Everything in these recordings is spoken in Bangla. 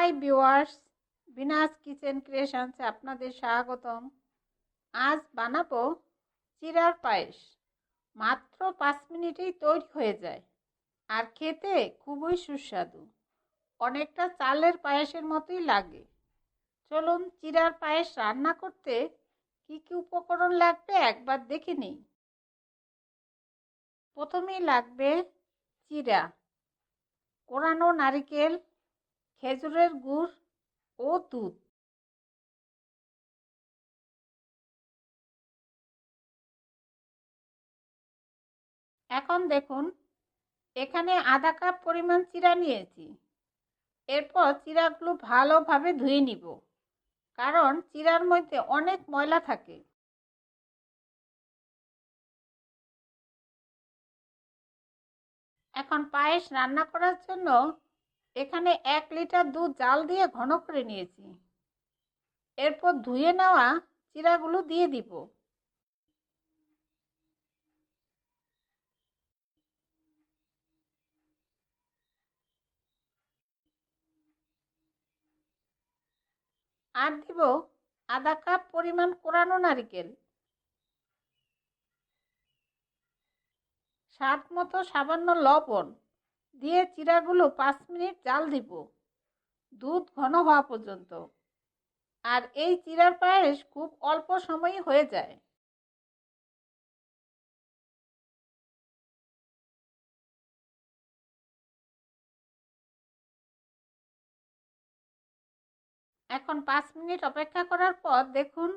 হাই ভিউয়ার্স বিনাস কিচেন ক্রিয়েশনসে আপনাদের স্বাগতম। আজ বানাবো চিরার পায়েস। মাত্র পাঁচ মিনিটেই তৈরি হয়ে যায় আর খেতে খুবই সুস্বাদু। অনেকটা চালের পায়েসের মতোই লাগে। চলুন চিরার পায়েস রান্না করতে কি কি উপকরণ লাগবে একবার দেখে নিই। প্রথমেই লাগবে চিরা। কোরানো নারিকেল খেজুরের গুড় ও দুধ। এখন দেখুন, এখানে আধা কাপ পরিমাণ চিরা নিয়েছি। এরপর চিরাগুলো ভালোভাবে ধুয়ে নিব, কারণ চিরার মধ্যে অনেক ময়লা থাকে। এখন পায়েস রান্না করার জন্য এখানে এক লিটার দুধ জাল দিয়ে ঘন করে নিয়েছি। এরপর ধুয়ে নেওয়া চিরাগুলো দিয়ে দিব। আর দিব আধা কাপ পরিমাণ কোরানো নারিকেল। স্বাদ মতো সামান্য লবণ। দিয়ে চিরাগুলো পাঁচ মিনিট জাল দিব, দুধ ঘন হওয়া পর্যন্ত। আর এই চিরার পায়েস খুব অল্প সময়ে হয়ে যায়। এখন পাঁচ মিনিট অপেক্ষা করার পর দেখুন,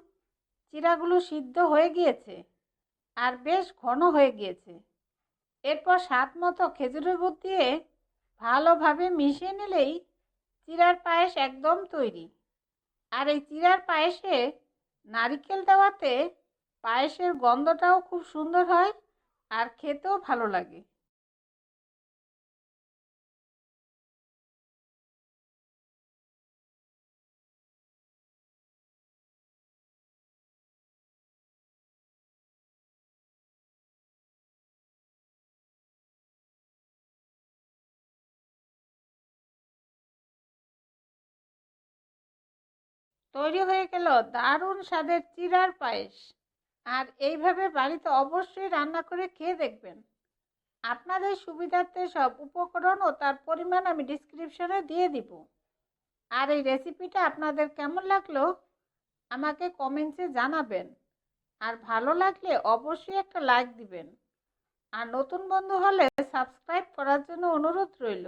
চিরাগুলো সিদ্ধ হয়ে গিয়েছে আর বেশ ঘন হয়ে গিয়েছে। এরপর স্বাদ মতো খেজুরের গুড় দিয়ে ভালোভাবে মিশিয়ে নিলেই চিরার পায়েস একদম তৈরি। আর এই চিরার পায়েসে নারিকেল দেওয়াতে পায়েসের গন্ধটাও খুব সুন্দর হয় আর খেতেও ভালো লাগে। তৈরি হয়ে গেল দারুণ স্বাদের চিরার পায়েস। আর এইভাবে বাড়িতে অবশ্যই রান্না করে খেয়ে দেখবেন। আপনাদের সুবিধার্থে সব উপকরণ ও তার পরিমাণ আমি ডিসক্রিপশনে দিয়ে দিব। আর এই রেসিপিটা আপনাদের কেমন লাগল? আমাকে কমেন্টসে জানাবেন। আর ভালো লাগলে অবশ্যই একটা লাইক দিবেন। আর নতুন বন্ধু হলে সাবস্ক্রাইব করার জন্য অনুরোধ রইল।